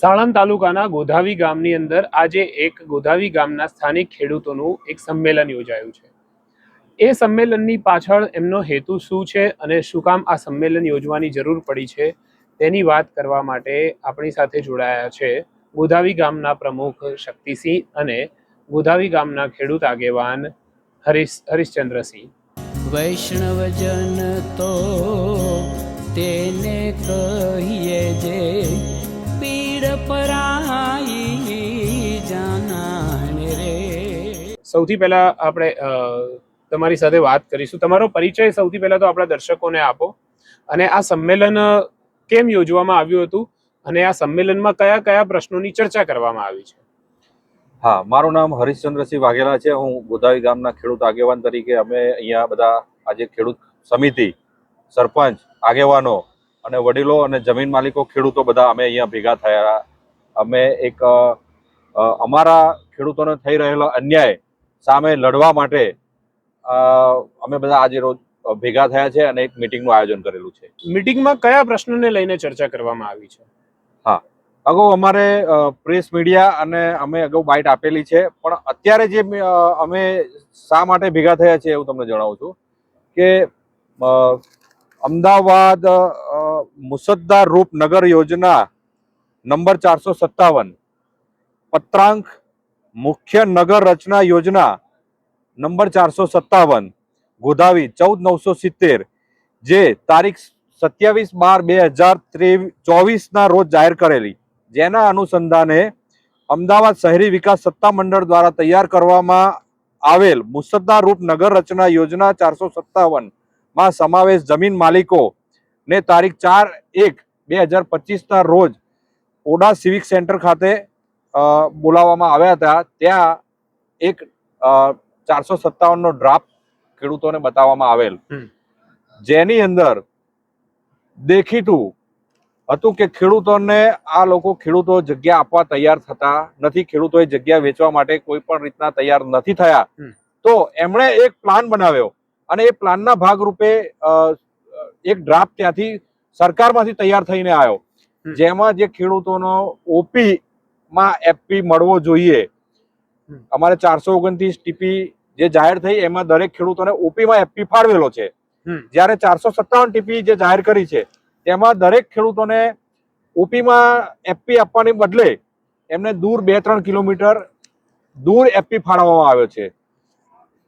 સાણંદ તાલુકાના ગોધાવી ગામની અંદર આજે એક ગોધાવી ગામના સ્થાનિક ખેડૂતોનું એક સંમેલન યોજાયું છે. એ સંમેલનની પાછળ એમનો હેતુ શું છે અને શું કામ આ સંમેલન યોજવાની જરૂર પડી છે તેની વાત કરવા માટે આપણી સાથે જોડાયા છે ગોધાવી ગામના પ્રમુખ શક્તિસિંહ અને ગોધાવી ગામના ખેડૂત આગેવાન હરીશ, હરીશચંદ્રસિંહ. વૈષ્ણવજન તો તેને કહીએ જે પીડ પરાઈ જાનાને રે સૌથી પહેલા આપણે તમારી સાથે વાત કરીશું. તમારો પરિચય સૌથી પહેલા તો આપણા દર્શકોને આપો. અને આ સંમેલન કેમ યોજવામાં આવ્યું હતું? અને આ સંમેલનમાં કયા કયા પ્રશ્નોની ચર્ચા કરવામાં આવી છે? હા મારું નામ હરીશચંદ્રસિંહ વાઘેલા છે. હું ગોદાવી ગામના ખેડૂત આગેવાન તરીકે અમે અહીંયા બધા આજે ખેડૂત સમિતિ સરપંચ આગેવાનો અને વડીલો અને જમીન માલિકો ખેડૂતો બધા અમે અહીંયા ભેગા થયા અમે એક અમારા ખેડૂતોને થઈ રહેલો અન્યાય સામે લડવા માટે અમે બધા આજે રોજ ભેગા થયા છે અને એક મિટિંગનું આયોજન કરેલું છે. મીટિંગમાં કયા પ્રશ્નને લઈને ચર્ચા કરવામાં આવી છે? હા. અગાઉ અમારે પ્રેસ મીડિયા અને અમે અગાઉ બાઇટ આપેલી છે પણ અત્યારે જે અમે શા માટે ભેગા થયા છે એવું તમને જણાવું છું કે અમદાવાદ મુસદ્દાર રૂપ નગર યોજના નંબર ચારસો સત્તાવન. પત્રાંક મુખ્ય નગર રચના યોજના નંબર ચારસો સત્તાવન. ગોધાવી ચૌદ નવસો સિત્તેર, જે તારીખ સત્યાવીસ બાર બે હજાર ચોવીસના રોજ જાહેર કરેલી. જેના અનુસંધાને અમદાવાદ શહેરી વિકાસ સત્તા મંડળ દ્વારા તૈયાર કરવામાં આવેલ મુસદ્દા રૂપ નગર રચના યોજના ચારસો સત્તાવન માં સમાવેશ જમીન માલિકો ને તારીખ ચાર એક બે હજાર પચીસના રોજ ઓડા સિવિક સેન્ટર ખાતે બોલાવવામાં આવ્યા હતા. ત્યાં એક ચારસો સત્તાવનનો ડ્રાફ્ટ ખેડૂતોને બતાવવામાં આવેલ. જેની અંદર દેખીતું હતું કે ખેડૂતોને આ લોકો ખેડૂતો જગ્યા આપવા તૈયાર થતા નથી. ખેડૂતોએ જગ્યા વેચવા માટે કોઈ પણ રીતના તૈયાર નથી થયા. તો એમણે એક પ્લાન બનાવ્યો. અને એ પ્લાનના ભાગરૂપે એક ડ્રાફ્ટ ત્યાંથી સરકારમાંથી તૈયાર થઈને આવ્યો. જેમાં જે ખેડૂતોનો ઓપી માં એફપી મળવો જોઈએ. અમારે ચારસો ઓગણત્રીસ ટીપી જે જાહેર થઈ એમાં દરેક ખેડૂતોને ઓપીમાં એફપી ફાળવેલો છે. જ્યારે ચારસો સત્તાવન ટીપી જે જાહેર કરી છે તેમાં દરેક ખેડૂતોને ઓપીમાં એફપી આપવાની બદલે એમને દૂર બે ત્રણ કિલોમીટર દૂર એફપી ફાળવવામાં આવ્યો છે.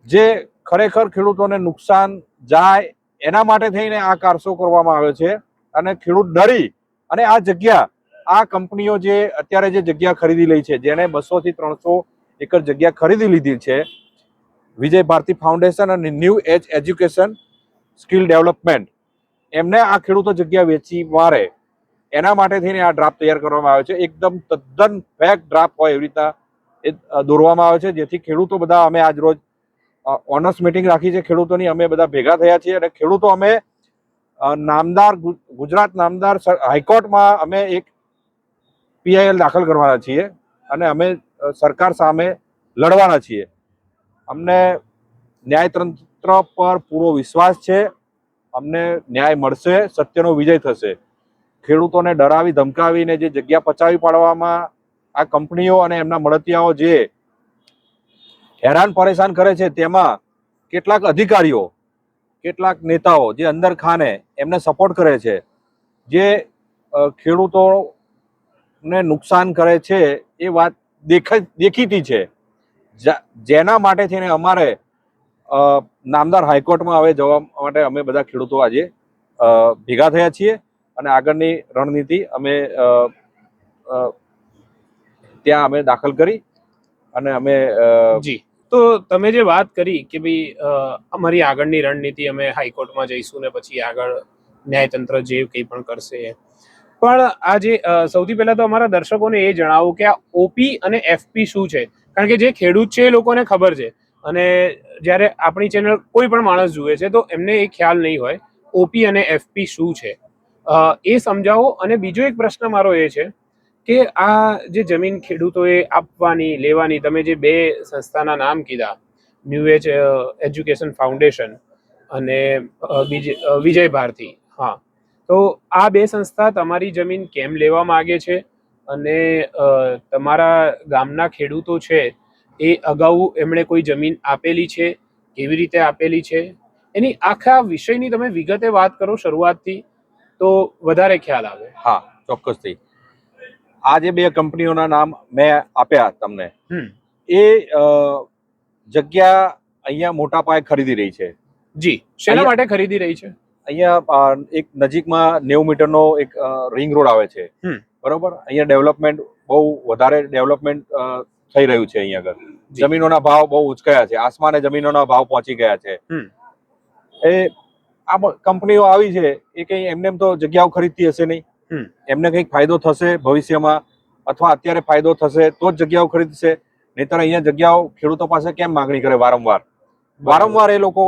જે ખરેખર ખેડૂતોને નુકસાન જાય એના માટે થઈને આ કારસો કરવામાં આવ્યો છે. અને ખેડૂત ડરી અને આ જગ્યા, આ કંપનીઓ જે અત્યારે જે જગ્યા ખરીદી લઈ છે જેને બસો થી ત્રણસો એકર જગ્યા ખરીદી લીધી છે, વિજય ભારતી ફાઉન્ડેશન અને new age education skill development, એમને આ ખેડૂતો જગ્યા વેચી મારે, એના માટે થઈને આ ડ્રાફ્ટ તૈયાર કરવામાં આવ્યો છે. એકદમ તદ્દન ફેક ડ્રાફ્ટ હોય એવી રીતના એ દોરવામાં આવે છે, જેથી ખેડૂતો બધા અમે આજ રોજ ઓનર્સ મિટિંગ રાખી છે ખેડૂતોની. અમે બધા ભેગા થયા છીએ અને ખેડૂતો અમે નામદાર ગુજરાત નામદાર હાઈકોર્ટમાં અમે એક પીઆઈએલ દાખલ કરવાના છીએ અને અમે સરકાર સામે લડવાના છીએ. અમને ન્યાયતંત્ર પર પૂરો વિશ્વાસ છે. અમને ન્યાય મળશે, સત્યનો વિજય થશે. ખેડૂતોને ડરાવી, ધમકાવીને જે જગ્યા પચાવી પાડવામાં આ કંપનીઓ અને એમના મળતિયાઓ જે હેરાન પરેશાન કરે છે તેમાં કેટલાક અધિકારીઓ, કેટલાક નેતાઓ જે અંદર ખાને એમને સપોર્ટ કરે છે, જે ખેડૂતોને નુકસાન કરે છે એ વાત દેખ, દેખીતી છે. જેના માટે થઈને અમારે નામદાર હાઈકોર્ટમાં હવે જવા માટે અમે બધા ખેડૂતો આજે ભેગા થયા છીએ અને આગળની રણનીતિ અમે ત્યાં અમે દાખલ કરી અને અમે જી. તો તમે જે વાત કરી કે ભાઈ અમારી આગળની રણનીતિ અમે હાઈકોર્ટમાં જઈશું ને પછી આગળ ન્યાયતંત્ર જે કંઈ પણ કરશે. પણ આ જે સૌથી પહેલા તો અમારા દર્શકોને એ જણાવો કે આ ઓપી અને એફપી શું છે? કારણ કે જે ખેડૂત છે એ લોકોને ખબર છે. અને જ્યારે આપણી ચેનલ કોઈ પણ માણસ જુએ છે તો એમને એ ખ્યાલ નહીં હોય ઓપી અને એફપી શું છે. એ સમજાવો અને બીજો એક પ્રશ્ન મારો એ છે કે આ જે જમીન ખેડૂતોએ આપવાની, લેવાની, તમે જે બે સંસ્થાના નામ કીધા ન્યૂ એજ એજ્યુકેશન ફાઉન્ડેશન અને વિજય ભારતી, હા. તો આ બે સંસ્થા તમારી જમીન કેમ લેવા માંગે છે અને તમારા ગામના ખેડૂતો છે એ અગાઉ એમણે કોઈ જમીન આપેલી છે, કેવી રીતે આપેલી છે? એની આખા વિષયની તમે વિગતે વાત કરો શરૂઆતથી, તો વધારે ખ્યાલ આવે. હા, ચોક્કસથી. આ જે બે કંપનીઓના નામ મેં આપ્યા તમને. હમ. એ જગ્યા અહીંયા મોટા પાયે ખરીદી રહી છે. જી. શેના માટે ખરીદી રહી છે? અહીંયા એક નજીકમાં નેવું મીટરનો એક રિંગ રોડ આવે છે. બરોબર? અહીંયા ડેવલપમેન્ટ બહુ વધારે ડેવલપમેન્ટ થઈ રહ્યું છે અહીંયા આગળ. જમીનોના ભાવ બહુ ઉચકાયા છે. આસમાને જમીનોના ભાવ પહોંચી ગયા છે. એ આ કંપનીઓ આવી છે એ કઈ એમને એમ તો જગ્યાઓ ખરીદતી હશે નહીં. એમને કંઈક ફાયદો થશે ભવિષ્યમાં અથવા અત્યારે ફાયદો થશે તો જ જગ્યાઓ ખરીદશે. નહીતર અહીંયા જગ્યાઓ ખેડૂતો પાસે કેમ માંગણી કરે વારંવાર? વારંવાર એ લોકો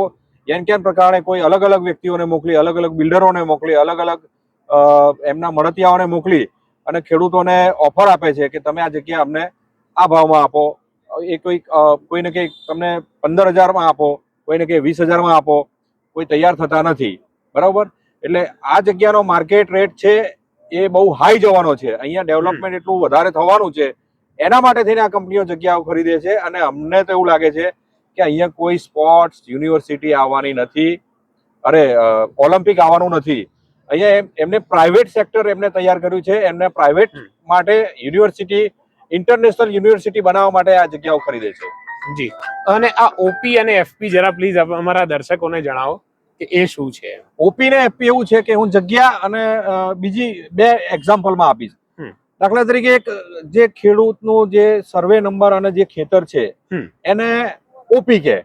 એમ કેન પ્રકારે કોઈ અલગ અલગ વ્યક્તિઓને મોકલી અલગ અલગ બિલ્ડરોને મોકલી અલગ અલગ એમના મળતિયાઓને મોકલી અને ખેડૂતોને ઓફર આપે છે કે તમે આ જગ્યા અમને આ ભાવમાં આપો. એ કોઈ કોઈને કંઈક તમને પંદર હજારમાં આપો કોઈને કંઈક વીસ હજારમાં આપો કોઈ તૈયાર થતા નથી. બરાબર? એટલે આ જગ્યાનો માર્કેટ રેટ છે એ બહુ હાઈ જવાનો છે. અહીંયા ડેવલપમેન્ટ એટલું વધારે થવાનું છે. એના માટે થઈને આ કંપનીઓ જગ્યાઓ ખરીદે છે અને અમને તો એવું લાગે છે કે અહીંયા કોઈ સ્પોર્ટ્સ યુનિવર્સિટી આવવાની નથી. અરે ઓલિમ્પિક આવવાનું નથી. અહીંયા એમ- એમને પ્રાઇવેટ સેક્ટર એમને તૈયાર કર્યું છે. એમને પ્રાઇવેટ માટે યુનિવર્સિટી ઇન્ટરનેશનલ યુનિવર્સિટી બનાવવા માટે આ જગ્યાઓ ખરીદે છે. જી. અને આ ઓપી અને એફપી જરા પ્લીઝ અમારા દર્શકોને જણાવો. કે એ શું છે? ઓપી ને એવું છે કે હું જગ્યા અને બીજી બે એક્ઝામ્પલમાં આપીશ. દાખલા તરીકે એક જે ખેડૂતનું જે સર્વે નંબર અને જે ખેતર છે એને ઓપી કે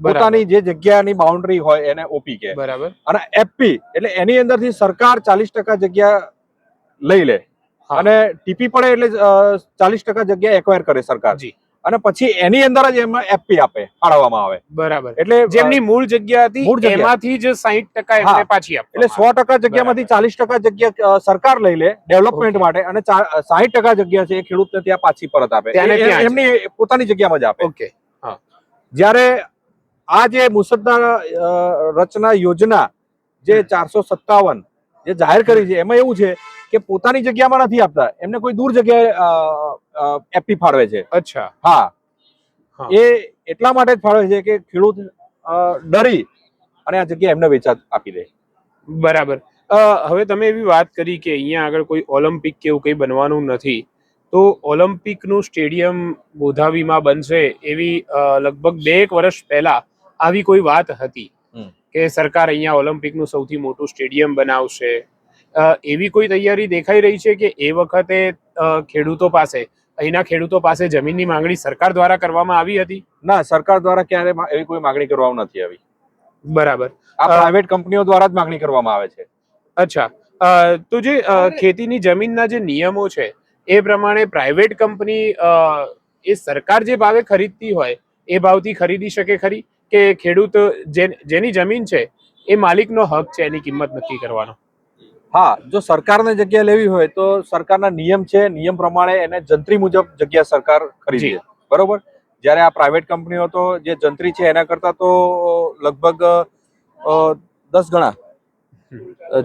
પોતાની જે જગ્યાની બાઉન્ડ્રી હોય એને ઓપી કે બરાબર. અને એપી એટલે એની અંદરથી સરકાર ચાલીસ ટકા જગ્યા લઈ લે. અને ટીપી પડે એટલે ચાલીસ ટકા જગ્યા એક્વાયર કરે સરકાર. જી. અને પછી એની અંદર જ એમાં એફપી આપે ફાળવવામાં આવે. બરાબર. એટલે જેમની મૂળ જગ્યા હતી. એમાંથી જ સાહીઠ ટકા એમને પાછી આપે એટલે સો ટકા જગ્યામાંથી ચાલીસ ટકા જગ્યા સરકાર લઈ લે ડેવલપમેન્ટ માટે અને સાહીઠ ટકા જગ્યા છે એ ખેડૂતને ત્યાં પાછી પરત આપે. એમની પોતાની જગ્યામાં જ આપે. ઓકે. જ્યારે આ જે મુસદ્દા રચના યોજના જે ચારસો સત્તાવન જે જાહેર કરી છે એમાં એવું છે કે પોતાની જગ્યામાં નથી આપતા. એમને કોઈ દૂર જગ્યાએ એપી ફાળવે છે. અચ્છા. હા. એ એટલા માટે જ ફાળવે છે કે ખેડૂત ડરી અને આ જગ્યા એમને વેચાત આપી દે. બરાબર. અ, હવે તમે એવી વાત કરી કે અહીંયા આગળ કોઈ ઓલિમ્પિક કે એવું કંઈ બનવાનું નથી તો ઓલિમ્પિકનું સ્ટેડિયમ ગોધાવીમાં બનશે એવી લગભગ બે એક વર્ષ પહેલા આવી કોઈ વાત હતી. કે સરકાર અહીંયા ઓલિમ્પિકનું સૌથી મોટું સ્ટેડિયમ બનાવશે. એવી કોઈ તૈયારી દેખાઈ રહી છે કે એ વખતે અ, ખેડૂતો પાસે અહીંના ખેડૂતો પાસે જમીનની માંગણી સરકાર દ્વારા કરવામાં આવી હતી? ના સરકાર દ્વારા ક્યારે એવી કોઈ માંગણી કરવામાં નથી આવી. બરાબર. આ પ્રાઇવેટ કંપનીઓ દ્વારા જ માગણી કરવામાં આવે છે. અચ્છા. અ, તો જે ખેતીની જમીનના જે નિયમો છે એ પ્રમાણે પ્રાઇવેટ કંપની અ, એ સરકાર જે ભાવે ખરીદતી હોય એ ભાવથી ખરીદી શકે ખરી? કે ખેડૂત જેની જમીન છે એ માલિકનો હક છે એની કિંમત નક્કી કરવાનો. હા જો સરકારને જગ્યા લેવી હોય તો સરકારના નિયમ છે નિયમ પ્રમાણે એને જંત્રી મુજબ જગ્યા સરકાર ખરીદી. બરોબર? જ્યારે આ પ્રાઇવેટ કંપનીઓ તો જે જંત્રી છે એના કરતા તો લગભગ દસ ગણા.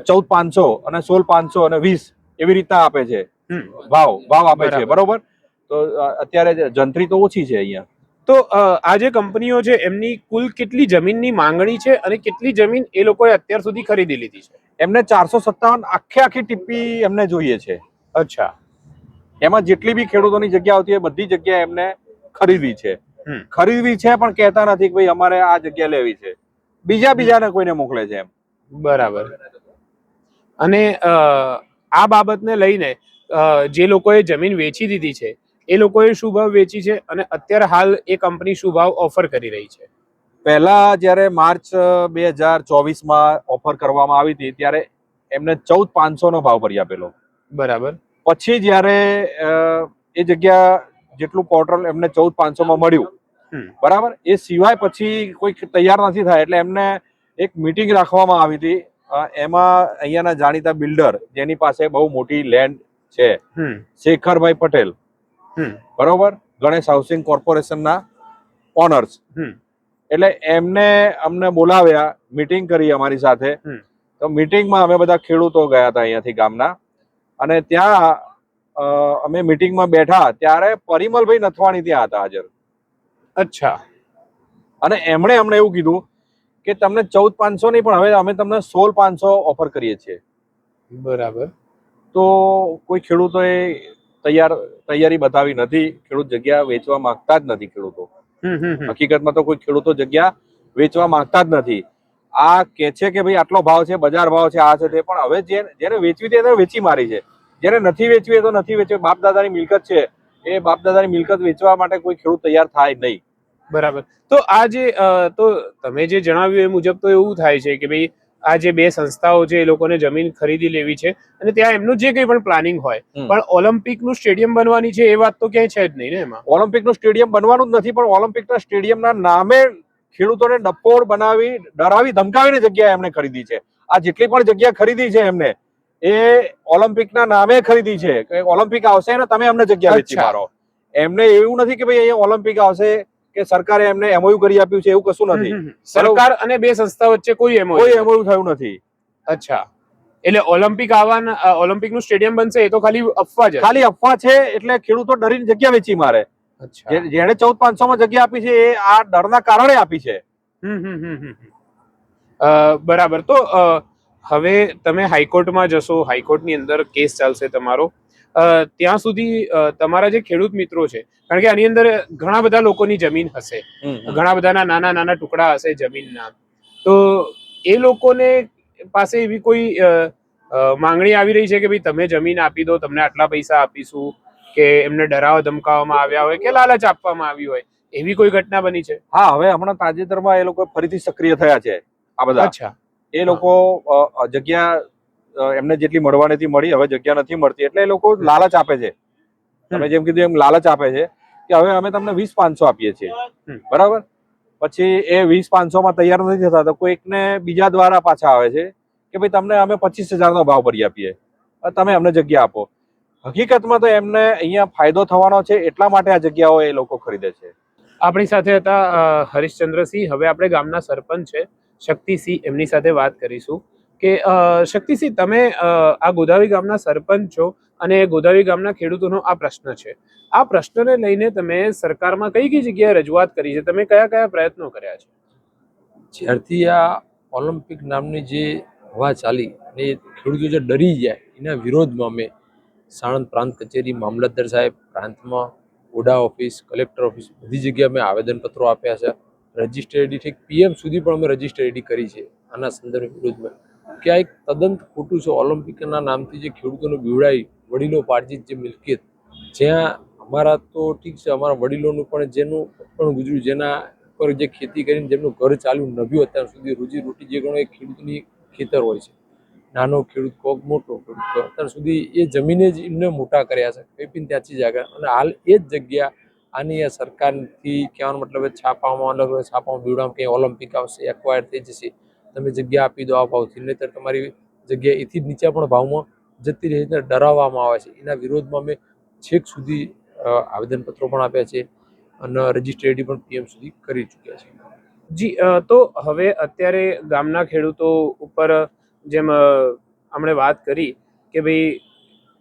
ચૌદ પાંચસો અને સોળ પાંચસો અને વીસ એવી રીતના આપે છે. ભાવ ભાવ આપે છે બરોબર. તો અત્યારે જંત્રી તો ઓછી છે અહીંયા. તો આ જે કંપનીઓ છે એમની કુલ કેટલી જમીનની માંગણી છે અને કેટલી જમીન એ લોકોએ અત્યાર સુધી ખરીદી લીધી છે? એમને ચારસો સત્તાવન આખે આખી ટીપી એમને જોઈએ છે. અચ્છા. એમાં જેટલી બી ખેડૂતોની જગ્યા આવતી હોય બધી જગ્યા એમને ખરીદવી છે. ખરીદવી છે પણ કહેતા નથી કે ભાઈ અમારે આ જગ્યા લેવી છે. બીજા બીજાને કોઈને મોકલે છે એમ. બરાબર. અને આ બાબતને લઈને જે લોકોએ જમીન વેચી દીધી છે એ લોકોએ શું ભાવ વેચી છે અને અત્યારે હાલ એ કંપની શું ભાવ ઓફર કરી રહી છે? પહેલા જ્યારે માર્ચ બે હજાર ચોવીસમાં ઓફર કરવામાં આવી હતી ત્યારે એમને ચૌદ પાંચસોનો ભાવ ભરી આપેલો. બરાબર. પછી જ્યારે એ જગ્યા જેટલું પોર્ટલ એમને ચૌદ પાંચસોમાં મળ્યું બરાબર? એ સિવાય પછી કોઈ તૈયાર નથી થાય એટલે એમને એક મીટિંગ રાખવામાં આવી હતી એમાં અહીંયાના જાણીતા બિલ્ડર જેની પાસે બહુ મોટી લેન્ડ છે શેખરભાઈ પટેલ. બરોબર? ગણેશ હાઉસિંગ કોર્પોરેશનના ઓનર્સ એટલે એમને અમને બોલાવ્યા મીટિંગ કરી અમારી સાથે. તો મીટિંગમાં અમે બધા ખેડૂતો ગયા હતા અહીંયાથી ગામના. અને ત્યાં અમે મિટિંગમાં બેઠા ત્યારે પરિમલભાઈ નથવાણી ત્યાં હતા હાજર. અચ્છા. અને એમણે અમને એવું કીધું કે તમને ચૌદ પાંચસો નહીં પણ હવે અમે તમને સોળ પાંચસો ઓફર કરીએ છીએ. બરાબર. તો કોઈ ખેડૂતોએ તૈયાર તૈયારી બતાવી નથી ખેડૂત જગ્યા વેચવા માંગતા જ નથી ખેડૂતો. હકીકતમાં તો કોઈ ખેડૂતો જગ્યા વેચવા માંગતા જ નથી. આ કે છે કે ભાઈ આટલો ભાવ છે બજાર ભાવ છે આ છે તે પણ હવે જે જેને વેચવી તેને વેચી મારી છે. જેને નથી વેચવી એ તો નથી વેચવી. બાપ દાદાની મિલકત છે એ બાપ દાદાની મિલકત વેચવા માટે કોઈ ખેડૂત તૈયાર થાય નહીં. બરાબર. તો આ જે તો તમે જે જણાવ્યું એ મુજબ તો એવું થાય છે કે ભાઈ આ જે બે સંસ્થાઓ છે એ લોકોને જમીન ખરીદી લેવી છે અને ત્યાં એમનું જે કંઈ પણ પ્લાનિંગ હોય પણ ઓલિમ્પિકનું સ્ટેડિયમ બનવાની છે એ વાત તો ક્યાંય છે જ નહીં ને એમાં? ઓલિમ્પિકનું સ્ટેડિયમ બનવાનું જ નથી પણ ઓલિમ્પિકના સ્ટેડિયમના નામે ખેડૂતોને ડફોડ બનાવી ડરાવી ધમકાવીને જગ્યા એમણે ખરીદી છે. આ જેટલી પણ જગ્યા ખરીદી છે એમને એ ઓલિમ્પિકના નામે ખરીદી છે. કે ઓલિમ્પિક આવશે ને તમે અમને જગ્યા વેચી મારો. એમને એવું નથી કે ભાઈ અહીંયા ઓલિમ્પિક આવશે કે સરકારે એમને એમઓયુ કરી આપ્યું છે એવું કશું નથી. સરકાર અને બે સંસ્થા વચ્ચે કોઈ એમઓયુ કોઈ એમઓયુ થયું નથી. અચ્છા. એટલે ઓલિમ્પિક આવવાના ઓલિમ્પિકનું સ્ટેડિયમ બનશે એ તો ખાલી અફવા છે ખાલી અફવા છે એટલે ખેડૂતો ડરીને જગ્યા વેચી મારે. જેને જેણે ચૌદ પાંચસો માં જગ્યા આપી છે એ આ ડરના કારણે આપી છે. હમ હમ હમ હમ હમ. અ, બરાબર. તો હવે તમે હાઈકોર્ટમાં જશો હાઈકોર્ટની અંદર કેસ ચાલશે તમારો. ત્યાં સુધી તમારા જે ખેડૂત મિત્રો છે કારણ કે આની અંદર ઘણા બધા લોકોની જમીન હશે. ઘણા બધાના નાના નાના ટુકડા હશે જમીનના. તો એ લોકોને પાસે એવી કોઈ માંગણી આવી રહી છે કે ભાઈ તમે જમીન આપી દો તમને આટલા પૈસા આપીશું કે એમને ડરાવા ધમકાવવામાં આવ્યા હોય કે લાલચ આપવામાં આવી હોય એવી કોઈ ઘટના બની છે? હા હવે હમણાં તાજેતરમાં એ લોકો ફરીથી સક્રિય થયા છે આ બધા. અચ્છા. એ લોકો જગ્યા એમને જેટલી મળવાની હતી મળી હવે જગ્યા નથી મળતી. એટલે એ લોકો લાલચ આપે છે. તમે જેમ કીધું એમ લાલચ આપે છે કે હવે અમે તમને વીસ પાંચસો આપીએ છીએ. બરાબર? પછી એ વીસ પાંચસો માં તૈયાર નથી થતા તો કોઈકને બીજા દ્વારા પાછા આવે છે કે ભાઈ તમને અમે પચીસ હજારનો ભાવ ભરી આપીએ. તમે અમને જગ્યા આપો. હકીકતમાં તો એમને અહીંયા ફાયદો થવાનો છે એટલા માટે આ જગ્યાઓ એ લોકો ખરીદે છે. આપણી સાથે હતા હરીશચંદ્રસિંહ. હવે આપણે ગામના સરપંચ છે શક્તિસિંહ. એમની સાથે વાત કરીશું. કે શક્તિસિંહ, તમે આ ગોદાવી ગામના સરપંચ છો અને ગોદાવી ગામના ખેડૂતોનો આ પ્રશ્ન છે. આ પ્રશ્નને લઈને તમે સરકારમાં કઈ કઈ જગ્યાએ રજૂઆત કરી છે? તમે કયા કયા પ્રયત્નો કર્યા છે? જ્યારથી આ ઓલિમ્પિક નામની જે હવા ચાલી અને ખેડૂતો જે ડરી જાય એના વિરોધમાં અમે સાણંદ પ્રાંત કચેરી, મામલતદાર સાહેબ, પ્રાંતમાં ઓડા ઓફિસ, કલેક્ટર ઓફિસ બધી જગ્યાએ અમે આવેદનપત્રો આપ્યા છે. રજિસ્ટર એડી ઠીક, પીએમ સુધી પણ અમે રજિસ્ટર એડી કરી છે. આના સંદર્ભ વિરોધમાં કે આ એક તદ્દન ખોટું છે. ઓલિમ્પિકના નામથી જે ખેડૂતોને બીવડાવી વડીલો પાર્જિત જે મિલકત. જ્યાં અમારા તો ઠીક છે, અમારા વડીલોનું પણ જેનું પણ ગુજર્યું જેના પર જે ખેતી કરીને જેમનું ઘર ચાલ્યું નભ્યું અત્યાર સુધી રોજી રોટી જે ગણો એ ખેડૂતની ખેતર હોય છે. નાનો ખેડૂત, કોક મોટો ખેડૂત અત્યાર સુધી એ જમીને જ એમને મોટા કર્યા છે, કંઈ પણ ત્યાંથી જ આગળ. અને હાલ એ જ જગ્યા આની સરકારથી કહેવાનો મતલબ છાપામાં અલગ છાપામાં બીવડામાં કંઈ ઓલિમ્પિક આવશે એક્વાયર થઈ જશે. તમે જગ્યા આપી દો આ ભાવથી. નહીંતર તમારી જગ્યા એથી જ નીચે પણ ભાવમાં જતી રહે છે ડરાવવામાં આવે છે. એના વિરોધમાં અમે છેક સુધી આવેદનપત્રો પણ આપ્યા છે અને રજિસ્ટ્રેડી પણ પીએમ સુધી કરી ચૂક્યા છે. જી તો હવે અત્યારે ગામના ખેડૂતો ઉપર જેમ હમણે વાત કરી કે ભાઈ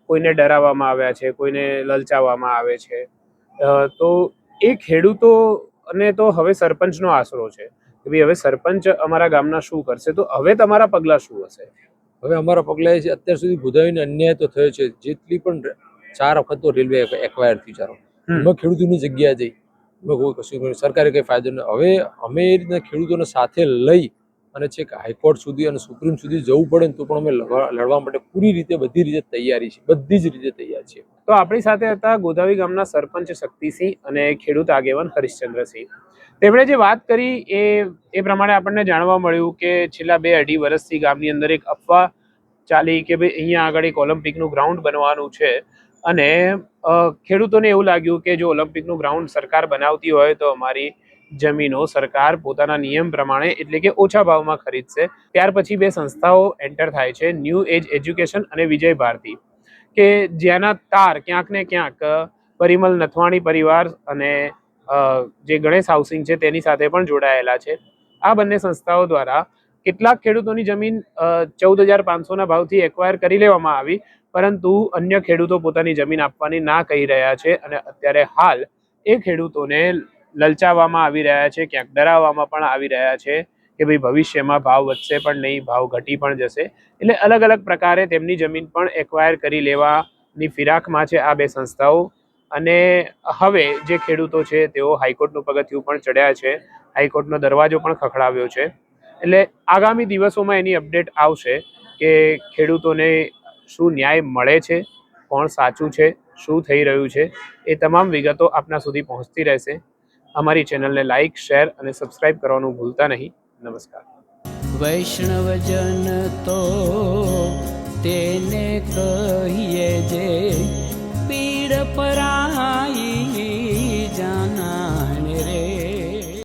કોઈને ડરાવવામાં આવ્યા છે, કોઈને લલચાવવામાં આવે છે. તો એ ખેડૂતો અને તો હવે સરપંચનો આશરો છે. કે ભાઈ હવે સરપંચ અમારા ગામના શું કરશે? તો હવે તમારા પગલાં શું હશે? હવે અમારા પગલાં છે અત્યાર સુધી ગોદાવીને અન્યાય તો થયો છે. જેટલી પણ ચાર વખત તો રેલવે એક્વાયર થયું ચારો એમાં ખેડૂતોની જગ્યા જઈ. કોઈ કશું સરકારે કંઈ ફાયદો નહીં હવે અમે એ રીતના ખેડૂતોને સાથે લઈ અને છેક હાઈકોર્ટ સુધી અને સુપ્રીમ સુધી જવું પડે ને તો પણ અમે લડવા માટે પૂરી રીતે બધી રીતે તૈયારી છે બધી જ રીતે તૈયાર છીએ. તો આપણી સાથે હતા ગોદાવી ગામના સરપંચ શક્તિસિંહ અને ખેડૂત આગેવાન હરિશ્ચંદ્રસિંહ. તેમણે જે વાત કરી એ એ પ્રમાણે આપણને જાણવા મળ્યું કે છેલ્લા બે અઢી વર્ષથી ગામની અંદર એક અફવા ચાલી કે ભાઈ અહીંયા આગળ એક ઓલિમ્પિકનું ગ્રાઉન્ડ બનવાનું છે. અને ખેડૂતોને એવું લાગ્યું કે જો ઓલિમ્પિકનું ગ્રાઉન્ડ સરકાર બનાવતી હોય તો અમારી જમીનો સરકાર પોતાના નિયમ પ્રમાણે એટલે કે ઓછા ભાવમાં ખરીદશે. ત્યાર પછી બે સંસ્થાઓ એન્ટર થાય છે ન્યૂ એજ એજ્યુકેશન અને વિજય ભારતી. કે જેના તાર ક્યાંક ને ક્યાંક, પરિમલ નથવાણી પરિવાર અને જે ગણેશ હાઉસિંગ છે તેની સાથે પણ જોડાયેલા છે. આ બંને સંસ્થાઓ દ્વારા કેટલાક ખેડૂતોની જમીન ચૌદ હજાર પાંચસોના ભાવથી એક્વાયર કરી લેવામાં આવી, પરંતુ અન્ય ખેડૂતો પોતાની જમીન આપવાની ના કહી રહ્યા છે અને અત્યારે હાલ એ ખેડૂતોને લલચાવવામાં આવી રહ્યા છે, ક્યાંક ડરાવવામાં પણ આવી રહ્યા છે કે ભાઈ ભવિષ્યમાં ભાવ વધશે પણ નહીં, ભાવ ઘટી પણ જશે. એટલે અલગ અલગ પ્રકારે તેમની જમીન પણ એક્વાયર કરી લેવાની ફિરાકમાં છે આ બે સંસ્થાઓ. અને હવે જે ખેડૂતો છે, તેઓ હાઈકોર્ટનું પગથિયું પણ ચડ્યા છે. હાઈકોર્ટનો દરવાજો પણ ખખડાવ્યો છે. એટલે આગામી દિવસોમાં એની અપડેટ આવશે કે ખેડૂતોને શું ન્યાય મળે છે, કોણ સાચું છે, શું થઈ રહ્યું છે, એ તમામ વિગતો આપના સુધી પહોંચતી રહેશે. અમારી ચેનલને લાઇક શેર અને સબસ્ક્રાઇબ કરવાનું ભૂલતા નહીં. નમસ્કાર. વૈષ્ણવજન તો તેને કહીએ જે પીડ